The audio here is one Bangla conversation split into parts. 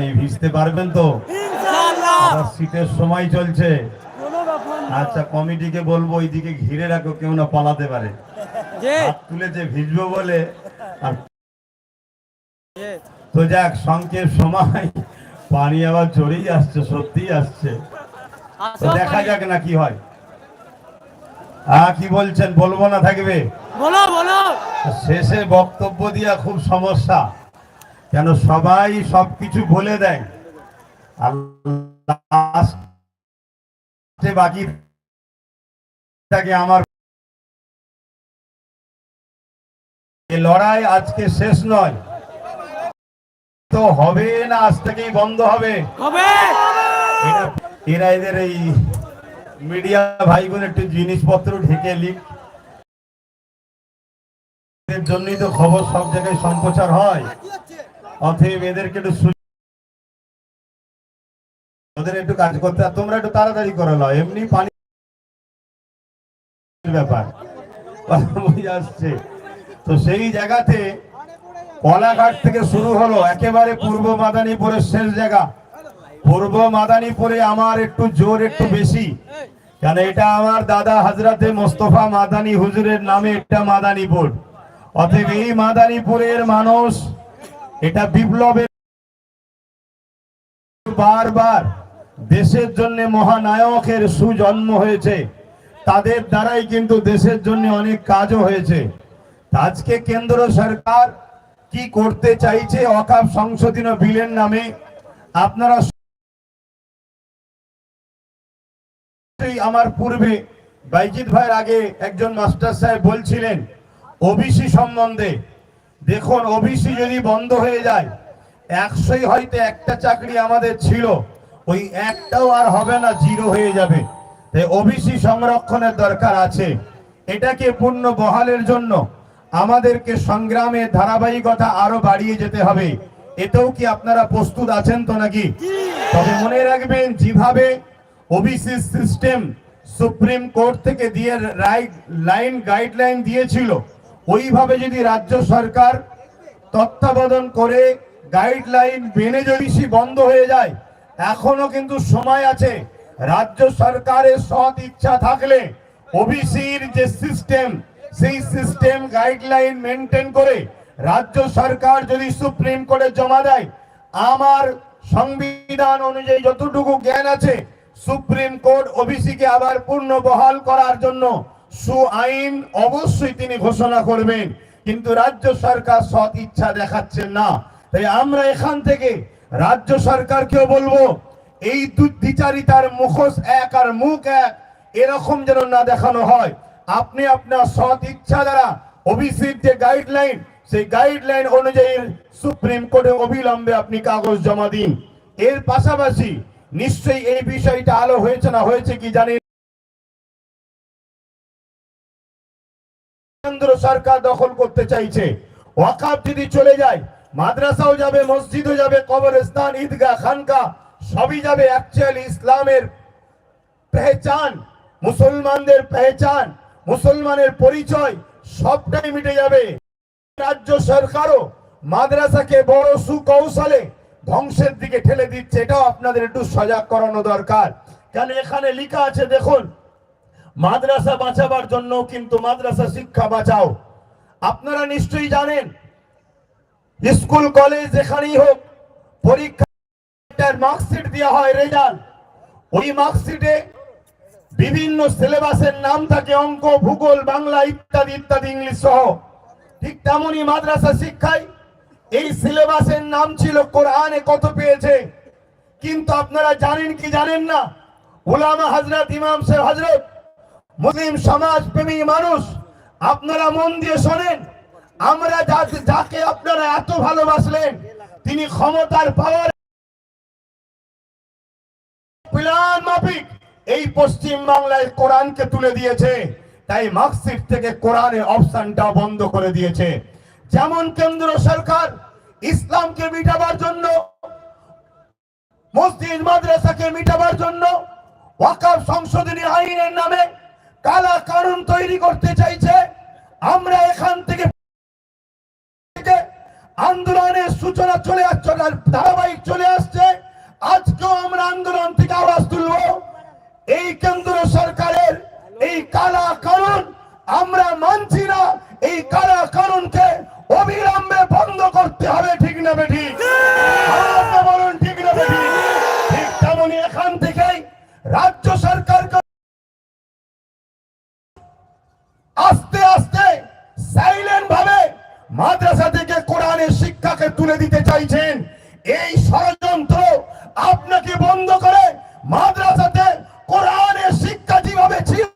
নেই ভিজতে পারবেন তো? শীতের সময় চলছে। আচ্ছা কমিটিকে বলব ওইদিকে ঘিরে রাখো কেউ না পালাতে পারে। হাত তুলেছে ভিজবো বলে আর তো যাক সংক্ষেপ সময়। পানি আবার চড়েই আসছে সত্যিই আসছে। তো দেখা যাক না কি হয়। হ্যাঁ কি বলছেন? বলব না থাকবে? বলো বলো। শেষে বক্তব্য দিয়া খুব সমস্যা। কেন সবাই সবকিছু বলে দেয়। আর বাকি থাকে আমার। লড়াই আজকে শেষ নয়। তো হবে না আজ থেকেই বন্ধ হবে। এরা- এদের এই মিডিয়া ভাইগুলো একটু জিনিসপত্র ঢেকে এদের জন্যই তো খবর সব জায়গায় সম্প্রচার হয়। অতএব এদেরকে একটু ওদের একটু কাজ করতে তোমরা একটু তাড়াতাড়ি করে নাও, এমনি পানি ব্যাপার। আসছে। তো সেই জায়গাতে কলাঘাট থেকে শুরু হলো, একেবারে পূর্ব মাদানীপুরের শেষ জায়গা। পূর্ব মাদানীপুরে আমার একটু জোর, একটু বেশি। কেন, এটা আমার দাদা হাজরাতে মোস্তফা মাদানী হুজুরের নামে এটা মাদানীপুর। অতএব এই মাদানীপুরের মানুষ এটা বিপ্লবের বারবার দেশের জন্য মহানায়কের সুজন্ম হয়েছে। তাদের দ্বারাই কিন্তু দেশের জন্য অনেক কাজও হয়েছে। আজকে কেন্দ্র সরকার কি করতে চাইছে অকাপ সংশোধন বিলের নামে, আপনারা আমার পূর্বে বাইজিৎ ভাইয়ের আগে একজন মাস্টার সাহেব বলছিলেন, ওবিসি সম্বন্ধে। দেখুন ওবিসি যদি বন্ধ হয়ে যায়, একশোই হয়তো একটা চাকরি আমাদের ছিল, ওই একটাও আর হবে না, জিরো হয়ে যাবে। ওবিসি সংরক্ষণের দরকার আছে। এটাকে পূর্ণ বহালের জন্য আমাদেরকে সংগ্রামে ধারাবাহিকতা আরও বাড়িয়ে যেতে হবে। এতেও কি আপনারা প্রস্তুত আছেন তো নাকি? তবে মনে রাখবেন, যেভাবে ওবিসি সিস্টেম সুপ্রিম কোর্ট থেকে দিয়ে রাইট লাইন গাইডলাইন দিয়েছিল ওইভাবে যদি রাজ্য সরকার তত্ত্বাবধান করে গাইডলাইন মেনে যদি বন্ধ হয়ে যায়, এখনও কিন্তু সময় আছে। রাজ্য সরকারের সৎ ইচ্ছা থাকলে ওবিসির যে সিস্টেম সেই সিস্টেম গাইডলাইন মেনটেন করে রাজ্য সরকার যদি সুপ্রিম কোর্টে জমা দেয়, আমার সংবিধান অনুযায়ী যতটুকু জ্ঞান আছে, সুপ্রিম কোর্ট ওবিসি কে আবার পূর্ণ বহাল করার জন্য সু আইন অবশ্যই তিনি ঘোষণা করবেন, কিন্তু রাজ্য সরকার সৎ ইচ্ছা দেখাচ্ছেন না। তাই আমরা এখান থেকে রাজ্য সরকারকেও বলব, এই দ্বিচারিতার মুখোশ এক আর মুখ এক, এরকম যেন না দেখানো হয়। আপনি আপনার সৎ ইচ্ছা দ্বারা ওবিসির যে গাইডলাইন সেই গাইডলাইন অনুযায়ী সুপ্রিম কোর্টে অবিলম্বে আপনি কাগজ জমা দিন। এর পাশাপাশি নিশ্চয়ই এই বিষয়টা আলো হয়েছে না হয়েছে কি জানেন? কেন্দ্র সরকার দখল করতে চাইছে। ওয়াকাব যদি চলে যায়, মাদ্রাসাও যাবে, মসজিদও যাবে, কবরস্থান, ঈদগাহ, খানকা, সবই যাবে। অ্যাকচুয়ালি ইসলামের পেহচান, মুসলমানদের পেহচান, মুসলমানের পরিচয় সবটাই মিটে যাবে। রাজ্য সরকারও মাদ্রাসাকে বড় সুকৌশলে ধ্বংসের দিকে ঠেলে দিচ্ছে। এটাও আপনাদের একটু সজাগ করানো দরকার। কেন এখানে লেখা আছে, দেখুন মাদ্রাসা বাঁচাবার জন্য কিন্তু মাদ্রাসা শিক্ষা বাঁচাও। আপনারা নিশ্চয়ই জানেন, স্কুল, কলেজ যেখানেই হোক পরীক্ষার মার্কশিট দেওয়া হয় রেজাল্ট। ওই মার্কশিটে বিভিন্ন সিলেবাসের নাম থাকে, অঙ্ক, ভূগোল, বাংলা ইত্যাদি ইত্যাদি, ইংলিশ সহ। ঠিক তেমনই মাদ্রাসা শিক্ষায় এই সিলেবাসের নাম ছিল কোরআনে কত পেয়েছে। কিন্তু আপনারা জানেন কি জানেন না? উলামা হজরত ইমাম সাহেব হজরত মুসলিম সমাজ প্রেমী মানুষ, আপনারা মন দিয়ে শোনেন, আমরা যাকে আপনারা এত ভালোবাসলেন, তিনি ক্ষমতার পাওয়ার মাফিক। এই পশ্চিম বাংলায় কোরআনকে তুলে দিয়েছে, তাই মার্কশিট থেকে কোরআনের অপশনটা বন্ধ করে দিয়েছে। যেমন কেন্দ্র সরকার ইসলামকে মিটাবার জন্য, মসজিদ, মাদ্রাসাকে মিটাবার জন্য ওয়াকাফ সংশোধনী আইনের নামে কালা কানুন তৈরি করতে চাইছে। আমরা এখান থেকে আন্দোলনের সূচনা চলে আসছে ধারাবাহিক চলে আসছে। আন্দোলন থেকে আওয়াজ তুলবো। এই কেন্দ্র সরকারের এই কালা কানুন আমরা মানছি না। এই কালা কানুনকে অবিলম্বে বন্ধ করতে হবে, ঠিক না বলুন ঠিক না বেঠিক ঠিক তেমনই এখান থেকেই রাজ্য সরকারকে আস্তে আস্তে সাইলেন্ট ভাবে মাদ্রাসা থেকে কোরআনের শিক্ষাকে তুলে দিতে চাইছেন। এই ষড়যন্ত্র আপনাকে বন্ধ করে মাদ্রাসাতে কোরআনের শিক্ষা যেভাবে ছিল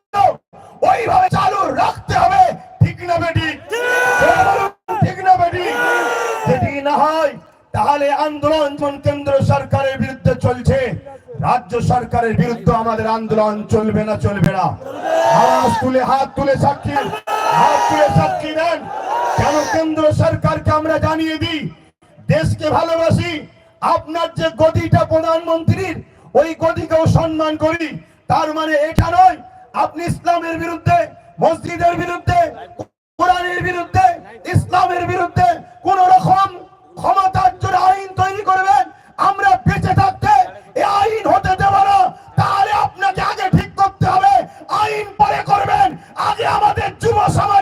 রাজ্য সরকারের বিরুদ্ধে আমাদের আন্দোলন চলবে না চলবে না। আওয়াজ তুলে, হাত তুলে সাক্ষী, হাত তুলে সাক্ষী দেন। কেন কেন্দ্র সরকারকে আমরা জানিয়ে দিই? দেশকে ভালোবাসি, আপনার যে গদিটা প্রধানমন্ত্রীর, ওই গদিকেও সম্মান করি। তার মানে এটা নয়, আপনি ইসলামের বিরুদ্ধে, মসজিদের বিরুদ্ধে, কোরআনের বিরুদ্ধে, ইসলামের বিরুদ্ধে কোন রকম ক্ষমতার জোরে আইন তৈরি করবেন, আমরা বেঁচে থাকতে এই আইন হতে দেব না, তাহলে আপনাকে আগে ঠিক করতে হবে। আইন পরে করবেন। আগে আমাদের যুব সমাজের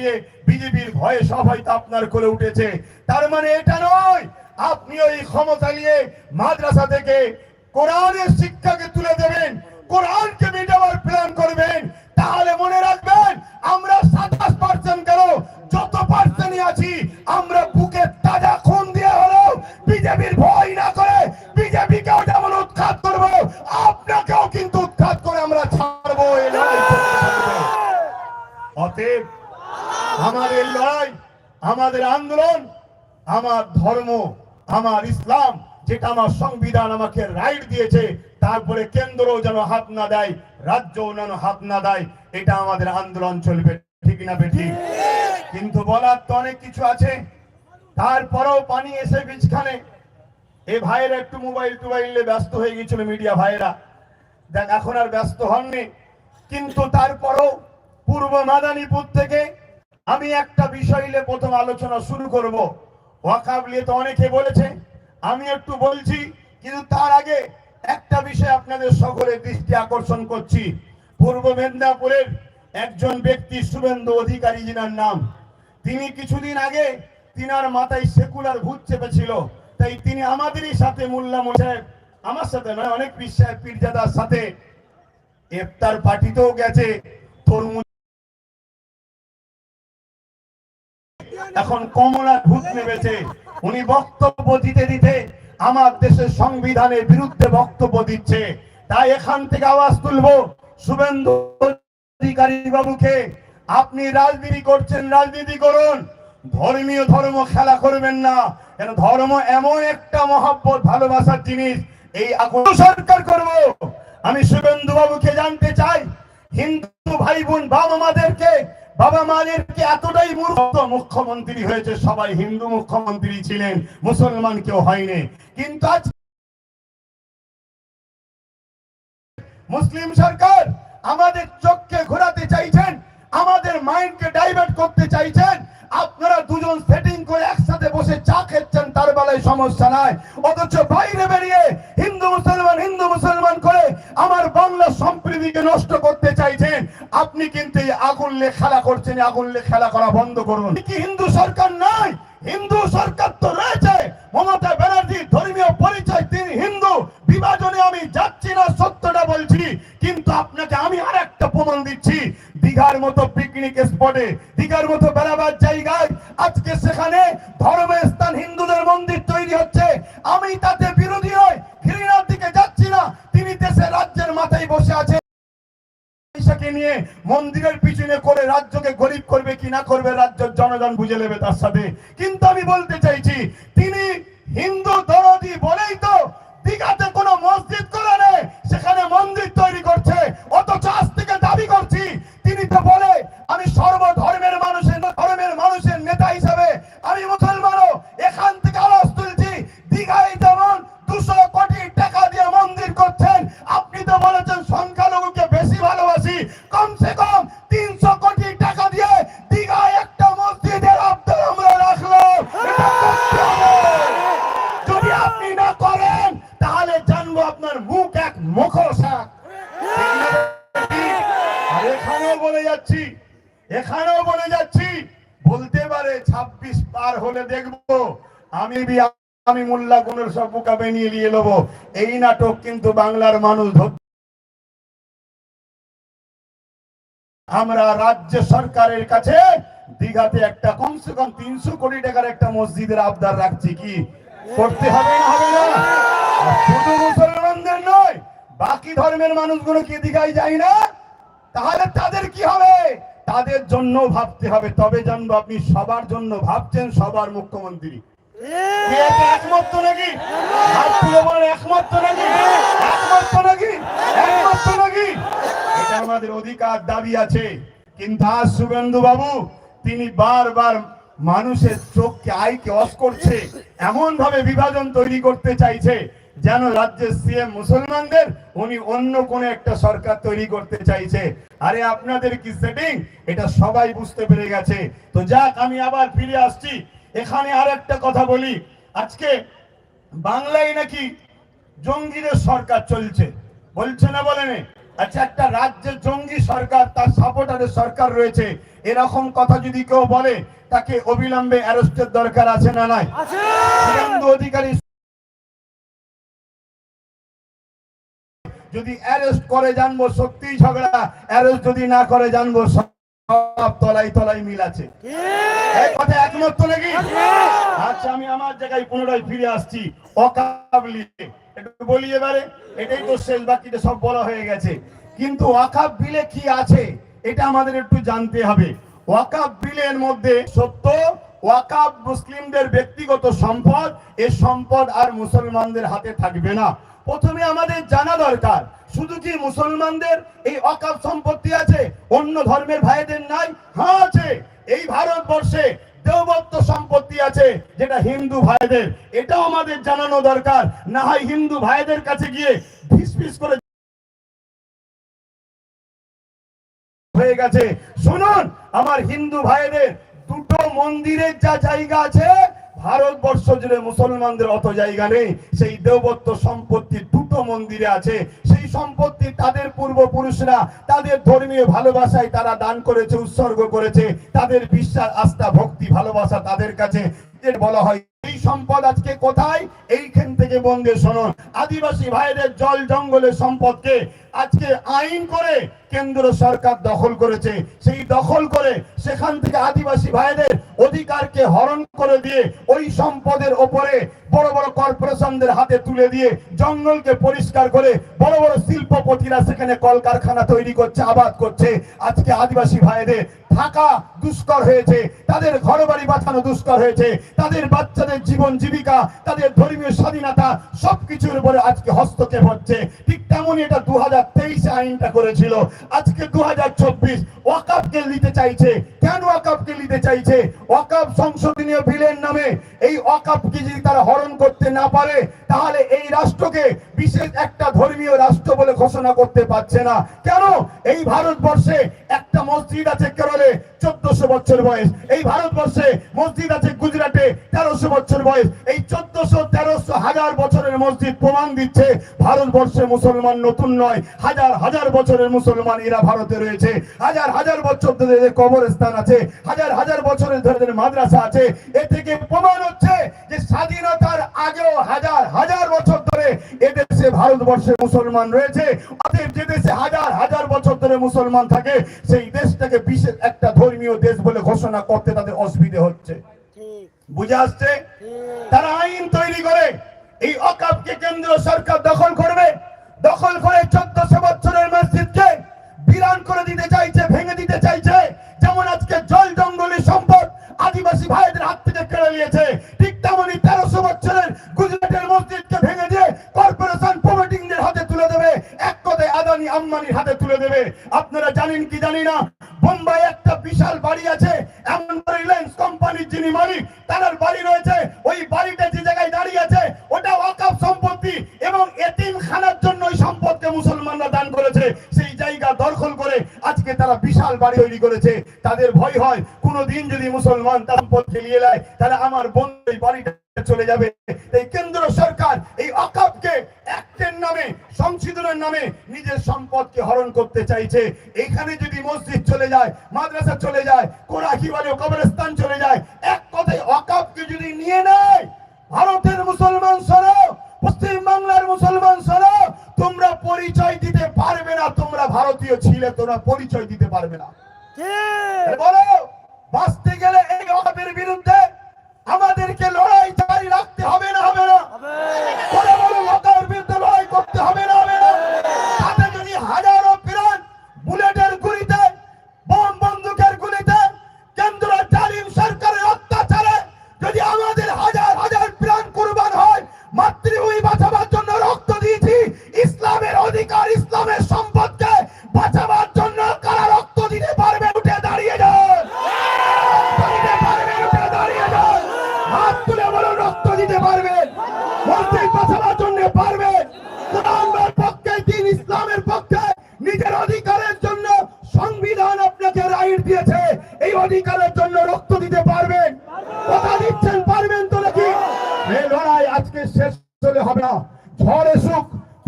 দেখিয়ে বিজেপির ভয়ে সব হয়তো আপনার করে উঠেছে। তার মানে এটা নয়, আপনি ওই ক্ষমতা নিয়ে মাদ্রাসা থেকে কোরআনের শিক্ষাকে তুলে দেবেন, কোরআনকে মেটাবার প্ল্যান করবেন, তাহলে মনে রাখবেন আমরা সাতাশ পার্সেন্ট কেন, যত পার্সেন্টই আছি, আমরা আমাদের আন্দোলন, আমার ধর্ম, আমার ইসলাম, যেটা আমার সংবিধান আমাকে রাইট দিয়েছে, তারপরে কেন্দ্র যেন হাত না দেয় রাজ্য যেন হাত না দেয়, এটা আমাদের আন্দোলন চলবে, ঠিক না বেঠি কিন্তু বলার তো অনেক কিছু আছে। তারপরেও পানি এসে বীজখানে এ ভাইয়েরা একটু মোবাইল টোবাইলে ব্যস্ত হয়ে গেছিল মিডিয়া ভাইয়েরা। দেখ, এখন আর ব্যস্ত হননি। কিন্তু তারপরও পূর্ব মাদানীপুর থেকে আমি একটা বিষয় নিয়ে প্রথম আলোচনা শুরু করব। ওয়াকাব নিয়ে তো অনেকে বলেছে, আমি একটু বলছি, কিন্তু তার আগে একটা বিষয় আপনাদের সকলের দৃষ্টি আকর্ষণ করছি। পূর্ব মেদিনীপুরের একজন ব্যক্তি, শুভেন্দু অধিকারী জিনার নাম। তিনি কিছুদিন আগে তিনার মাথায় সেকুলার ভূত চেপেছিল। তাই তিনি আমাদেরই সাথে মোল্লা সাহেব আমার সাথে নয়, অনেক বিশ্বাস পীরজাদার সাথে। ইফতার পার্টিতেও গেছে, তরমুজ এখন কমলা ভূত নেমেছে। উনি বক্তব্য দিতে দিতে আমার দেশের সংবিধানের বিরুদ্ধে বক্তব্য দিচ্ছে। তাই এখান থেকে আওয়াজ তুলবো। শুভেন্দু অধিকারী বাবুকে। আপনি রাজনীতি করছেন, রাজনীতি করুন। ধর্মীয় ধর্ম খেলা করবেন না। কেন ধর্ম এমন একটা মহব্বত, ভালোবাসার জিনিস। এই সরকার করব। আমি শুভেন্দু বাবুকে জানতে চাই। হিন্দু ভাই বোন বাবা মাদেরকে বাবা মাদেরকে এতটাই মূর্খ? মুখ্যমন্ত্রী হয়েছে, সবাই হিন্দু মুখ্যমন্ত্রী ছিলেন, মুসলমান কেউ হয়নি। কিন্তু আজ মুসলিম সরকার আমাদের চোখকে ঘোরাতে চাইছেন আমাদের মাইন্ডকে ডাইভার্ট করতে চাইছেন। আপনারা দুজন সেটিং করে একসাথে বসে চা খেচ্ছেন, তার বেলায় সমস্যা নাই। অথচ বাইরে বেরিয়ে হিন্দু মুসলমান হিন্দু মুসলমান করে আমার বাংলা সম্প্রীতিকে নষ্ট করতে চাইছেন। আপনি কিন্তু আগুন লে খেলা করছেন আগুন লে খেলা করা বন্ধ করুন। কি হিন্দু সরকার নাই? হিন্দু সরকার তো রয়েছে। মমতা ব্যানার্জি, ধর্মীয় পরিচয়, তিনি হিন্দু। বিভাজনে আমি যাচ্ছি না, সত্যটা বলছি। কিন্তু আপনাকে আমি আর একটা প্রমাণ দিচ্ছি। দীঘার মতো পিকনিক স্পটে দীঘার মতো বেড়াবার জায়গায় আজকে সেখানে ধর্মের স্থান হিন্দুদের মন্দির তৈরি হচ্ছে। আমি তাতে বিরোধী নই, ঘৃণার দিকে যাচ্ছি না। তিনি দেশের রাজ্যের মাথায় বসে আছে। নিয়ে মন্দিরের পিছনে করে রাজ্যকে গরিব করবে কি না করবে রাজ্যের জনগণ বুঝে নেবে তার সাথে। কিন্তু আমি বলতে চাইছি, তিনি হিন্দু দরদি বলেই তো দীঘাতে কোনো মসজিদ করে সেখানে মন্দির তৈরি করছে। অথচ আজ থেকে দাবি করছি তিনি বলে আমি সর্বধর্মের মানুষের ধর্মের মানুষের নেতা হিসাবে আমি মুসলমানও এখান থেকে আওয়াজ তুলছি। দীঘায় যেমন দুশো কোটি টাকা দিয়ে মন্দির করছেন, আপনি তো বলেছেন সংখ্যালঘুকে বেশি ভালোবাসি। কমসে কম আমি মোল্লা গুণের সব বোকা বেনিয়ে নিয়ে নেব। এই নাটক কিন্তু বাংলার মানুষ আমরা রাজ্য সরকারের কাছে দিঘাতে একটা কমসে কম তিনশো কোটি টাকার একটা মসজিদের আবদার রাখছি কি? করতে হবে না হবে না? শুধু মুসলমানদের নয়, বাকি ধর্মের মানুষগুলো কি দিঘায় যায় না? তাহলে তাদের কি হবে? তাদের জন্য ভাবতে হবে। তবে জানব আপনি সবার জন্য ভাবছেন সবার মুখ্যমন্ত্রী। আমাদের অধিকার দাবি আছে। কিন্তু আজ শুভেন্দু বাবু তিনি বারবার মানুষের চোখকে, আইকে অস করছে এমন ভাবে বিভাজন তৈরি করতে চাইছে, যেন রাজ্যের সিএম মুসলমানদের, উনি অন্য কোন একটা সরকার তৈরি করতে চাইছে। আরে আপনাদের কি সেটিং এটা সবাই বুঝতে পেরে গেছে। তো যাক, আমি আবার ফিরে আসছি। এখানে আর একটা কথা বলি। আজকে বাংলায় নাকি জঙ্গিদের সরকার চলছে। বলছে না বলেন আচ্ছা একটা রাজ্যের জঙ্গি সরকার তার সাপোর্টারের সরকার রয়েছে। এরকম কথা যদি কেউ বলে তাকে অবিলম্বে অ্যারেস্টের দরকার আছে না নাই? অধিকারী যদি অ্যারেস্ট করে জানব সত্যিই ঝগড়া। অ্যারেস্ট যদি না করে জানব সব তলাই তলাই মিল আছে। এই কথা একমত তো নাকি? আচ্ছা আমি আমার জায়গায় পুনরায় ফিরে আসছি অকাবলি একটু বলি এবারে এটাই তো শেষ বাকিটা সব বলা হয়ে গেছে। কিন্তু ওয়াকাব বিলে কি আছে এটা আমাদের একটু জানতে হবে। ওয়াকাব বিলের মধ্যে সত্য ওয়াকাব মুসলিমদের ব্যক্তিগত সম্পদ এ সম্পদ আর মুসলমানদের হাতে থাকবে না। প্রথমে আমাদের জানা দরকার, শুধু কি মুসলমানদের এই অকাপ সম্পত্তি আছে, অন্য ধর্মের ভাইদের নাই? হ্যাঁ আছে। এই ভারতবর্ষে দেবত্ব সম্পত্তি আছে, যেটা হিন্দু ভাইদের। এটাও আমাদের জানানো দরকার। না হয় হিন্দু ভাইদের কাছে গিয়ে ফিস ফিস করে হয়ে গেছে। শুনুন, আমার হিন্দু ভাইদের দুটো মন্দিরের যা জায়গা আছে ভারতবর্ষ জুড়ে মুসলমানদের অত জায়গা নেই। সেই দেবত্ব সম্পত্তি দুটো মন্দিরে আছে। সেই সম্পত্তি তাদের পূর্বপুরুষরা তাদের ধর্মীয় ভালোবাসায় তারা দান করেছে, উৎসর্গ করেছে। তাদের বিশ্বাস, আস্থা, ভক্তি, ভালোবাসা তাদের কাছে। এর বলা হয়, এই সম্পদ আজকে কোথায়? এইখান থেকে বন্ধে শুনুন আদিবাসী ভাইদের জল জঙ্গলের সম্পদকে আজকে আইন করে কেন্দ্র সরকার দখল করেছে। সেই দখল করে সেখান থেকে আদিবাসী ভাইদের অধিকারকে হরণ করে দিয়ে ওই সম্পদের ওপরে বড় বড় কর্পোরেশনদের হাতে তুলে দিয়ে জঙ্গলকে পরিষ্কার করে বড় বড় শিল্পপতিরা সেখানে কলকারখানা তৈরি করছে, আবাদ করছে। আজকে আদিবাসী ভাইদের থাকা দুষ্কর হয়েছে, তাদের ঘর বাড়ি বাঁচানো দুষ্কর হয়েছে। তাদের বাচ্চাদের জীবন জীবিকা, তাদের ধর্মীয় স্বাধীনতা সবকিছুর উপরে আজকে হস্তক্ষেপ হচ্ছে। ঠিক তেমনই এটা দু হাজার তেইশে আইনটা করেছিল। আজকে দু হাজার চব্বিশ ওয়াকাপকে নিতে চাইছে। কেন ওয়াকাপকে নিতে চাইছে? ওয়াকাপ সংশোধনীয় বিলের নামে। এই ওয়াকাপকে যদি তারা হরণ করতে না পারে, তাহলে এই রাষ্ট্রকে বিশেষ একটা ধর্মীয় রাষ্ট্র বলে ঘোষণা করতে পারছে না। কেন? এই ভারতবর্ষে একটা মসজিদ আছে কেরলে চোদ্দশো বছর বয়স। এই ভারতবর্ষে মসজিদ আছে গুজরাটে তেরোশো বছর বয়স। এই চোদ্দশো, তেরোশো, হাজার বছরের মসজিদ প্রমাণ দিচ্ছে, ভারতবর্ষে মুসলমান নতুন নয়। হাজার হাজার বছরের মুসলমান এরা ভারতে রয়েছে। হাজার হাজার বছর ধরে কবরস্থান আছে। হাজার হাজার বছরের ধরে মাদ্রাসা আছে। এ থেকে প্রমাণ হচ্ছে যে স্বাধীনতার আগেও হাজার হাজার বছর ধরে এদেশে ভারতবর্ষে মুসলমান রয়েছে। অতএব যে দেশে হাজার হাজার বছর ধরে মুসলমান থাকে, সেই দেশটাকে বিশেষ একটা ধর্মীয় দেশ বলে ঘোষণা করতে তাদের অসুবিধে হচ্ছে। বুঝে আসছে? তারা আইন তৈরি করে, এই অকাপকে কেন্দ্র সরকার দখল করবে। দখল করে চোদ্দশো বছরের মসজিদকে বিরান করে দিতে চাইছে, ভেঙে দিতে চাইছে। যেমন আজকে জল জঙ্গলের সম্পদ আদিবাসী ভাইদের হাত থেকে কেড়ে নিয়েছে। ঠিক তেমনই তেরোশো বছরের গুজরাটের মসজিদকে ভেঙে দিয়ে কর্পোরেশন প্রমোটিংদের হাতে তুলে দেবে। এক কথায় আদানি আম্বানির হাতে তুলে দেবে। আপনারা জানেন কি জানি না? বোম্বাই একটা বিশাল বাড়ি আছে। এমন রিলায়েন্স কোম্পানির যিনি মালিক, তার বাড়ি রয়েছে। ওই বাড়িতে যে জায়গায় দাঁড়িয়ে আছে ওটা অকাপ সম্পত্তি এবং এতিম খানার জন্য ওই সম্পদকে মুসলমানরা করেছে। তাদের ভয় হয়, কোনোদিন যদি মুসলমান তার সম্পদ খেলিয়ে নেয়, তাহলে আমার বন্ধু এই বাড়িটা চলে যাবে। এই কেন্দ্র সরকার এই অকাপকে অ্যাক্টের নামে, সংশোধনের নামে নিজের সম্পদকে হরণ করতে চাইছে। এখানে যদি মসজিদ চলে যায়, মাদ্রাসা চলে যায় কোরআ কি বলে কবরস্থান চলে যায়, এক কথায় অকাপকে যদি নিয়ে নেয়, ভারতের মুসলমান সরো পশ্চিম বাংলার মুসলমান সরো তোমরা পরিচয় দিতে পারবে না তোমরা ভারতীয় ছিলে তোমরা পরিচয় দিতে পারবে না। বলো বাঁচতে গেলে এই অভাবের বিরুদ্ধে আমাদেরকে লড়াই জারি রাখতে হবে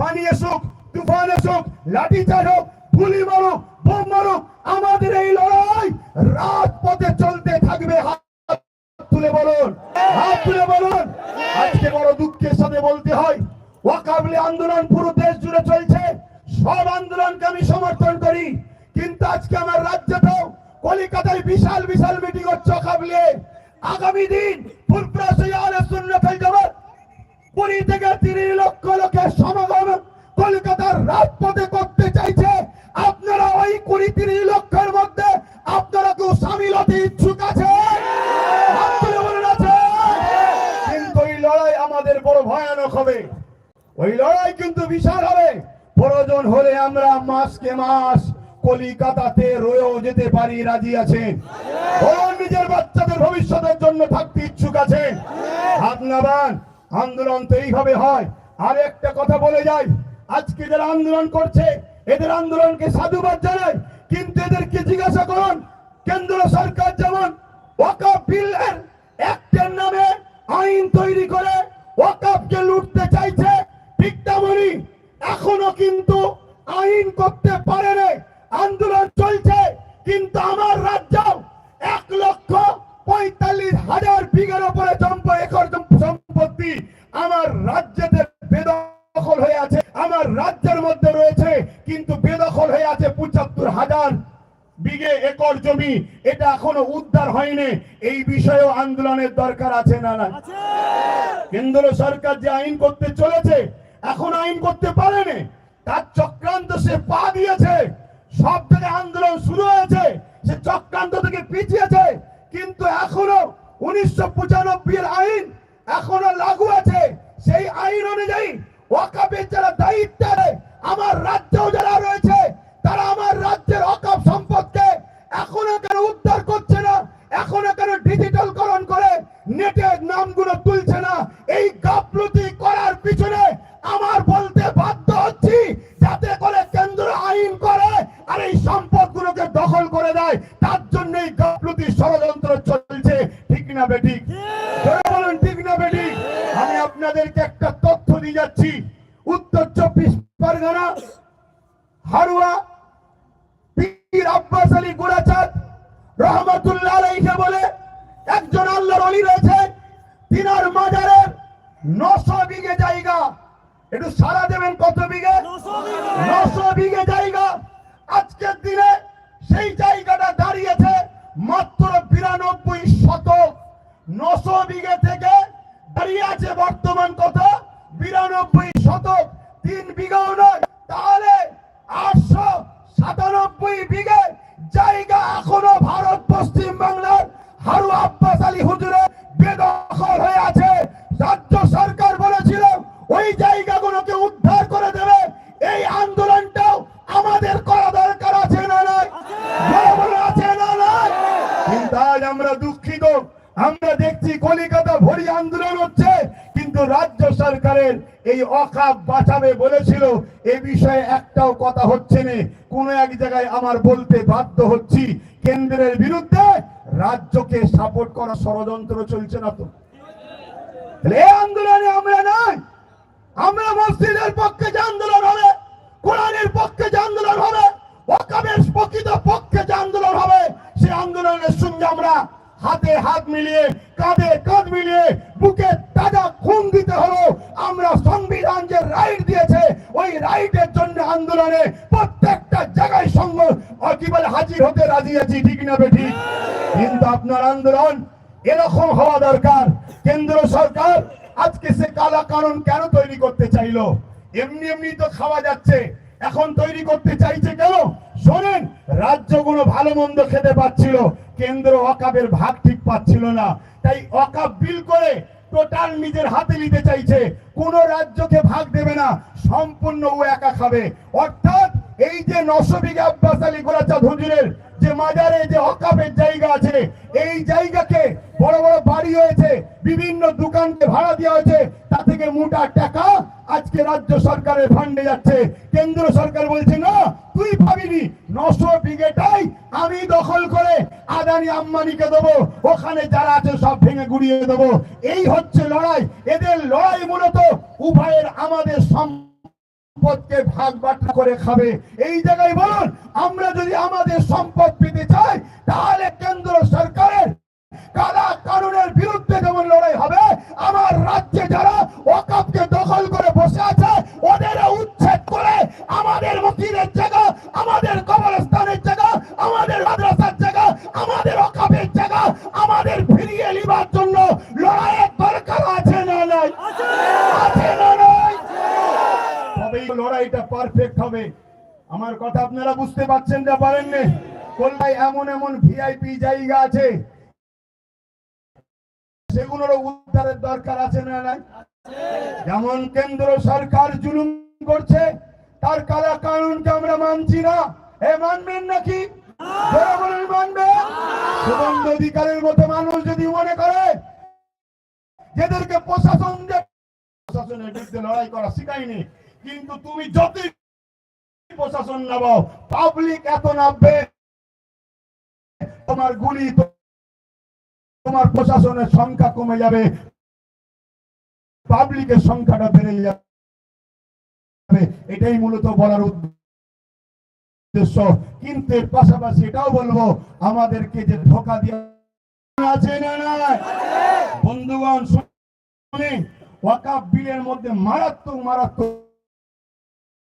পানি এসুক তুফান এসুক লাঠি চার্জ হোক, গুলি মারুক, বোম মারুক, আমাদের এই লড়াই রাজপথে চলতে থাকবে। হাত তুলে বলুন, হাত তুলে বলুন। আজকে বড় দুঃখের সাথে বলতে হয়, ওয়াকাবলি আন্দোলন পুরো দেশ জুড়ে চলছে, সব আন্দোলনকে আমি সমর্থন করি। কিন্তু আজকে আমার রাজ্যতেও কলিকাতায় বিশাল বিশাল মিটিং হচ্ছে আগামী দিন ফুলপ্রাসে আলে সুন্নতুল জামাত পুরী থেকে তিরিশ লক্ষ লোকের সমাগম কলকাতার রাজপথে করতে চাইছে। আপনারা ওই কুড়ি তিরিশ লক্ষের মধ্যে আপনারা কেউ সামিল হতে ইচ্ছুক আছে? কিন্তু ভয়ানক হবে। ওই লড়াই কিন্তু বিশাল হবে। প্রয়োজন হলে আমরা মাসকে মাস রয়েও যেতে পারি, রাজি আছেন নিজের বাচ্চাদের ভবিষ্যতের জন্য থাকতে ইচ্ছুক আন্দোলন তো এইভাবে হয়। আর একটা কথা বলে যাই, আজকে যারা আন্দোলন করছে, এদের আন্দোলনকে সাধুবাদ জানাই, কিন্তু এদেরকে জিজ্ঞাসা করুন, কেন্দ্র সরকার যেমন ওয়াকাফ বিলের একটের নামে আইন তৈরি করে ওয়াকাফকে লুটতে চাইছে, ঠিক তেমনি এখনও কিন্তু আইন করতে পারে আন্দোলন চলছে, কিন্তু আমার রাজ্য এক লক্ষ পঁয়তাল্লিশ হাজার বিঘের উপরে জম্প একর সম্পত্তি আমার রাজ্যেতে বেদখল হয়ে আছে আমার রাজ্যের মধ্যে রয়েছে কিন্তু বেদখল হয়ে আছে পঁচাত্তর হাজার বিঘে একর জমি। এটা এখনও উদ্ধার হয়নি। এই বিষয়েও আন্দোলনের দরকার আছে না না কেন্দ্র সরকার যে আইন করতে চলেছে এখন আইন করতে পারেনি। তার চক্রান্ত সে পা দিয়েছে। সব থেকে আন্দোলন শুরু হয়েছে সে চক্রান্ত থেকে পিছিয়েছে। কিন্তু এখনও উনিশশো পঁচানব্বই এর আইন এখনও লাগু আছে। সেই আইন অনুযায়ী ওয়াকাবের যারা দায়িত্ব দেয়, আমার রাজ্যেও যারা রয়েছে তারা আমার রাজ্যের অকাপ সম্পদকে এখনও কেন উদ্ধার করছে না এখনও কেন ডিজিটালকরণ করে নেটের নামগুলো তুলছে না? এই গাফলতি করার পিছনে আমার বলতে বাধ্য হচ্ছি যাতে করে কেন্দ্র আইন করে আর এই সম্পদগুলোকে দখল করে দেয় তার জন্য এই গাফলতি ষড়যন্ত্র চলছে। ঠিক না জোরে বলুন ঠিক না বেঠিক আমি আপনাদেরকে একটা তথ্য দিয়ে যাচ্ছি। উত্তর চব্বিশ পরগনা হারুয়া পীর আব্বাস আলী গুড়াচাঁদ রহমতুল্লাহ আলাইকে বলে একজন আল্লাহর অলি রয়েছে। তিনার মাজারের নশো বিঘে জায়গা। একটু সারা দেবেন কত বিঘে? বিঘে। নশো বিঘে জায়গা। আজকের দিনে সেই জায়গাটা দাঁড়িয়েছে মাত্র বিরানব্বই শতক। নশো বিঘে থেকে দাঁড়িয়ে আছে বর্তমান কত বিরানব্বই শতক তিন বিঘাও নয়। তাহলে আটশো সাতানব্বই বিঘে জায়গা এখনও ভারত পশ্চিম বাংলার হারু আব্বাস আলী হুজুরের বেদখল হয়ে আছে। রাজ্য সরকার বলেছিল, ওই জায়গাগুলোকে উদ্ধার করে দেবে। কলিকাতা ভরি আন্দোলন হচ্ছে, কিন্তু রাজ্য সরকারের এই অকাপ বাঁচাবে বলেছিল, এ বিষয়ে একটাও কথা হচ্ছে না। কোন এক জায়গায় আমার বলতে বাধ্য হচ্ছি, কেন্দ্রের বিরুদ্ধে রাজ্যকে সাপোর্ট করা ষড়যন্ত্র চলছে না তো। এই আন্দোলনে আমরা নাই। আমরা মসজিদের পক্ষে যে আন্দোলন হবে, কোরআনের পক্ষে যে আন্দোলন হবে ওয়াকাবের প্রকৃত পক্ষে যে আন্দোলন হবে সেই আন্দোলনের সঙ্গে আমরা হাতে হাত মিলিয়ে, কাঁধে কাঁধ মিলিয়ে বুকে তাজা খুন দিতে হলো। আমরা সংবিধান যে রাইট দিয়েছে, ওই রাইটের জন্য আন্দোলনে প্রত্যেকটা জায়গায় সঙ্গ কি হাজির হতে রাজি আছি, ঠিক না বেঠিক কিন্তু আপনার আন্দোলন এরকম হওয়া দরকার। কেন্দ্র সরকার আজকে সে কালা কারণ কেন তৈরি করতে চাইলো? এমনি এমনি তো খাওয়া যাচ্ছে। এখন তৈরি করতে চাইছে কেন? শোনেন, রাজ্যগুলো ভালো মন্দ খেতে পাচ্ছিল, কেন্দ্র অকাবের ভাগ ঠিক পাচ্ছিল না। তাই অকাব বিল করে টোটাল নিজের হাতে নিতে চাইছে। কোন রাজ্যকে ভাগ দেবে না, সম্পূর্ণ ও একা খাবে। অর্থাৎ এই যে নশো বিঘা আব্বাস আলী গোলাচাঁদ হুজুরের যে মাজারে যে অকাপের জায়গা আছে, এই জায়গাকে বড় বড় বাড়ি হয়েছে, বিভিন্ন দোকানকে ভাড়া দেওয়া হয়েছে, তা থেকে মোটা টাকা আজকে রাজ্য সরকারের ফান্ডে যাচ্ছে। কেন্দ্র সরকার বলছে, না, তুই ভাবিনি, নশো বিঘেটাই আমি দখল করে আদানি আম্বানিকে দেবো, ওখানে যারা আছে সব ভেঙে গুড়িয়ে দেবো। এই হচ্ছে লড়াই। এদের লড়াই মূলত উভয়ের আমাদের সম সম্পদকে ভাগ বাটা করে খাবে। এই জায়গায় বলুন, আমরা যদি আমাদের সম্পদ পেতে চাই, তাহলে কেন্দ্র সরকারের কালা কানুনের বিরুদ্ধে যেমন লড়াই হবে, আমার রাজ্যে যারা ওয়াকাপকে দখল করে বসে আছে ওদের উচ্ছেদ করে আমাদের মসজিদের জায়গা, আমাদের কবরস্থানের জায়গা, আমাদের মাদ্রাসার জায়গা, আমাদের ওয়াকাপের জায়গা, আমাদের ফিরিয়ে নিবার জন্য লড়াইয়ের দরকার আছে না নাই? আছে। তবে এই লড়াইটা পারফেক্ট হবে। আমার কথা আপনারা বুঝতে পারছেন না পারেননি কল্যায় এমন এমন ভিআইপি জায়গা আছে। সেগুলোরও উদ্ধারের দরকার আছে না নাই? যেমন কেন্দ্র সরকার জুলুম করছে, তার কালা কানুনকে আমরা মানছি না। এ মানবেন নাকি? মানবেন? সুগন্ধ অধিকারের মতো মানুষ যদি মনে করে, যেদেরকে প্রশাসন যে প্রশাসনের বিরুদ্ধে লড়াই করা শিখায়নি। কিন্তু তুমি যতই প্রশাসন নামাও পাবলিক এত নামবে, তোমার গুলি তোমার প্রশাসনের সংখ্যা কমে যাবে পাবলিকের সংখ্যাটা বেড়ে যাবে। এটাই মূলত বলার উদ্দেশ্য। কিন্তু এর পাশাপাশি এটাও বলব, আমাদেরকে যে ধোকা দিয়ে আছে না বন্ধুগণ শুনে ওয়াকাফ বিলের মধ্যে মারাত্মক মারাত্মক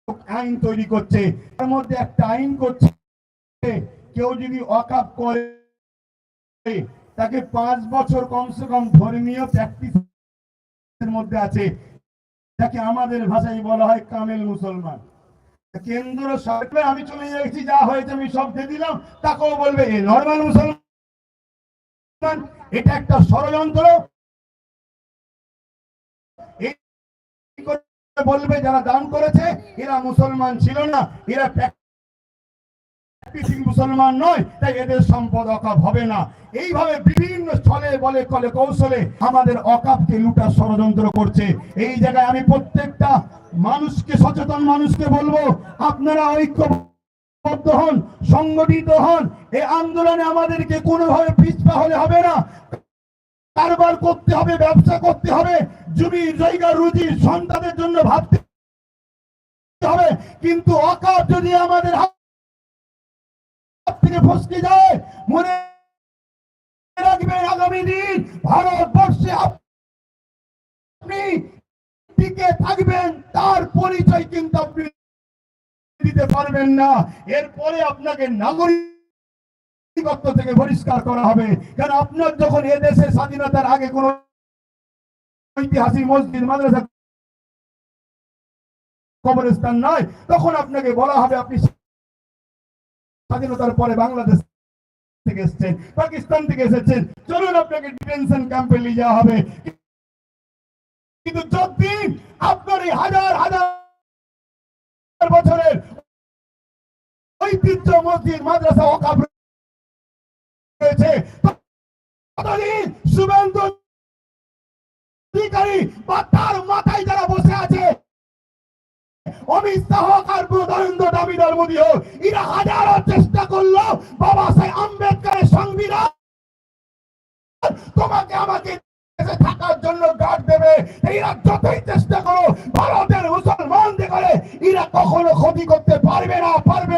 আইন তৈরি করছে। তার মধ্যে একটা আইন করছে কেউ যদি ওয়াকাফ করে, তাকে পাঁচ বছর কমসে কম ধর্মীয় প্র্যাকটিসের মধ্যে আছে। যাকে আমাদের ভাষায় বলা হয় কামেল মুসলমান। কেন্দ্র সরকার, আমি চলে যাচ্ছি যা হয়েছে আমি সব দিয়ে দিলাম, তাকেও বলবে, এ নর্মাল মুসলমান, এটা একটা ষড়যন্ত্র বলবে, যারা দান করেছে, এরা মুসলমান ছিল না, এরা মুসলমান নয়, তাই এদের সম্পদ অকাপ হবে না। এইভাবে বিভিন্ন ছলে বলে, কলে কৌশলে আমাদের অকাপকে লুটার ষড়যন্ত্র করছে। এই জায়গায় আমি প্রত্যেকটা মানুষকে, সচেতন মানুষকে বলব, আপনারা ঐক্য হন, সংগঠিত হন। এই আন্দোলনে আমাদেরকে কোনোভাবে পিছপা হলে হবে না। কারবার করতে হবে, ব্যবসা করতে হবে জমি জায়গা রুজি সন্তানের জন্য ভাবতে হবে। কিন্তু অকাপ যদি আমাদের হাত থেকে ফসকে যায়, মনে আগামী দিন ভারতবর্ষে আপনি টিকে থাকবেন, তার পরিচয় কিন্তু আপনি দিতে পারবেন না। এরপরে আপনাকে নাগরিকত্ব থেকে বহিষ্কার করা হবে। কারণ আপনার যখন এ দেশের স্বাধীনতার আগে কোন ঐতিহাসিক মসজিদ, মাদ্রাসা কবরস্থান নয়, তখন আপনাকে বলা হবে আপনি স্বাধীনতার পরে বাংলাদেশ থেকে এসেছেন, পাকিস্তান থেকে এসেছেন। চলুন আপনাকে ডিটেনশন ক্যাম্পে নিয়ে যাওয়া হবে। কিন্তু যতদিন আপনার এই হাজার হাজার বছরের ঐতিহ্য মসজিদ, মাদ্রাসা ওকাব রয়েছে বা তার মাথায় যারা বসে আছে, অমিত শাহ আর হোক এরা হাজারো চেষ্টা করল বাবা সাহেব আম্বেদকরের সংবিধান। তোমাকে আমাকে থাকার জন্য গার্ড দেবে, এরা যতই চেষ্টা করো ভারতের মুসলমানদের করে এরা কখনো ক্ষতি করতে পারবে না, পারবে